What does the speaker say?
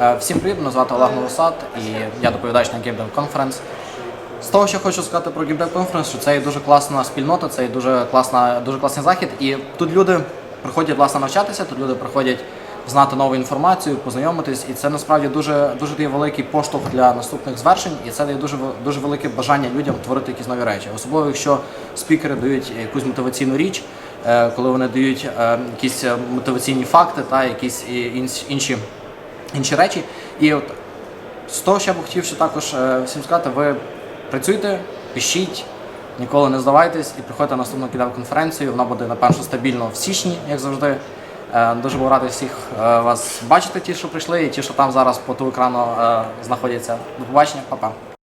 Е, Всім привіт, мене звати Олег Новосад і я доповідач на GameDev Conference. З того, що хочу сказати про GameDev Conference, що це є дуже класна спільнота, це є дуже, класна, дуже класний захід. І тут люди приходять власне навчатися, тут люди приходять знати нову інформацію, познайомитись, і це насправді дуже, дуже дає великий поштовх для наступних звершень, і це дає дуже, дуже велике бажання людям творити якісь нові речі. Особливо, якщо спікери дають якусь мотиваційну річ, е, коли вони дають е, якісь мотиваційні факти та якісь інші, інші речі. І от з того, що я б хотів ще також е, всім сказати, ви працюйте, пишіть, ніколи не здавайтесь і приходьте на наступну кідав конференцію. Вона буде напевно стабільно в січні, як завжди. Е, Дуже був радий всіх е, вас бачити, ті, що прийшли, і ті, що там зараз по ту екрану знаходяться. До побачення, па-па.